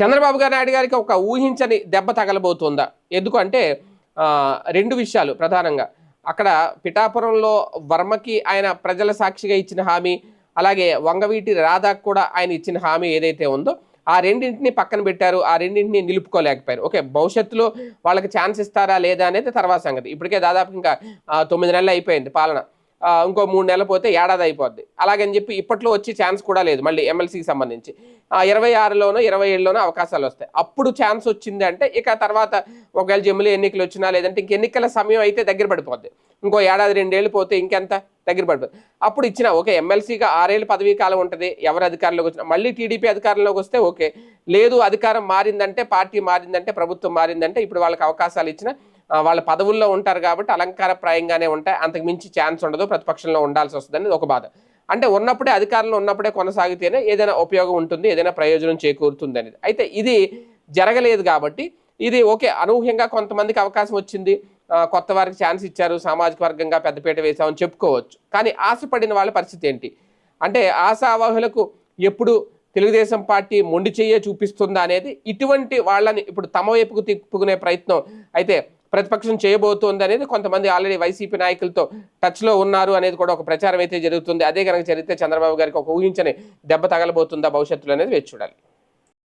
చంద్రబాబు గారు నాయుడు గారికి ఒక ఊహించని దెబ్బ తగలబోతుందా? ఎందుకంటే రెండు విషయాలు ప్రధానంగా. అక్కడ పిఠాపురంలో వర్మకి ఆయన ప్రజల సాక్షిగా ఇచ్చిన హామీ అలాగే వంగవీటి రాధాకు కూడా ఆయన ఇచ్చిన హామీ ఏదైతే ఉందో ఆ రెండింటిని పక్కన పెట్టారు ఆ రెండింటిని నిలుపుకోలేకపోయారు. ఓకే భవిష్యత్తులో వాళ్ళకి ఛాన్స్ ఇస్తారా లేదా అనేది తర్వాత సంగతి. ఇప్పటికే దాదాపు ఇంకా తొమ్మిది నెలలు అయిపోయింది పాలన. ఇంకో మూడు నెలలు పోతే ఏడాది అయిపోద్ది. అలాగని చెప్పి ఇప్పట్లో వచ్చి ఛాన్స్ కూడా లేదు మళ్ళీ ఎమ్మెల్సీకి సంబంధించి. ఇరవై ఆరులోనో ఇరవై ఏడులోనో అవకాశాలు వస్తాయి. అప్పుడు ఛాన్స్ వచ్చింది అంటే ఇక తర్వాత ఒకవేళ జమ్ములు ఎన్నికలు వచ్చినా లేదంటే ఇంక ఎన్నికల సమయం అయితే దగ్గర పడిపోద్ది. ఇంకో ఏడాది రెండేళ్ళు పోతే ఇంకెంత దగ్గర పడిపోద్ది. అప్పుడు ఇచ్చిన ఓకే ఎమ్మెల్సీగా ఆరేళ్ళు పదవీ కాలం ఉంటుంది. ఎవరు అధికారంలోకి వచ్చినా మళ్ళీ టీడీపీ అధికారంలోకి వస్తే ఓకే. లేదు అధికారం మారిందంటే పార్టీ మారిందంటే ప్రభుత్వం మారిందంటే ఇప్పుడు వాళ్ళకి అవకాశాలు ఇచ్చిన వాళ్ళ పదవుల్లో ఉంటారు కాబట్టి అలంకారప్రాయంగానే ఉంటాయి. అంతకు మించి ఛాన్స్ ఉండదు. ప్రతిపక్షంలో ఉండాల్సి వస్తుంది అనేది ఒక బాధ. అంటే ఉన్నప్పుడే అధికారంలో ఉన్నప్పుడే కొనసాగితేనే ఏదైనా ఉపయోగం ఉంటుంది ఏదైనా ప్రయోజనం చేకూరుతుంది అనేది. అయితే ఇది జరగలేదు కాబట్టి ఇది ఓకే అనూహ్యంగా కొంతమందికి అవకాశం వచ్చింది. కొత్త వారికి ఛాన్స్ ఇచ్చారు సామాజిక వర్గంగా పెద్దపీట వేసామని చెప్పుకోవచ్చు. కానీ ఆశపడిన వాళ్ళ పరిస్థితి ఏంటి? అంటే ఆశావాహులకు ఎప్పుడు తెలుగుదేశం పార్టీ మొండి చెయ్యే చూపిస్తుందా అనేది ఇటువంటి వాళ్ళని ఇప్పుడు తమ వైపుకు తిప్పుకునే ప్రయత్నం అయితే ప్రతిపక్షం చేయబోతోంది అనేది కొంతమంది ఆల్రెడీ వైసీపీ నాయకులతో టచ్లో ఉన్నారు అనేది కూడా ఒక ప్రచారం అయితే జరుగుతుంది. అదే కనుక జరిగితే చంద్రబాబు గారికి ఒక ఊహించని దెబ్బ తగలబోతుందా భవిష్యత్తులో అనేది వేచి చూడాలి.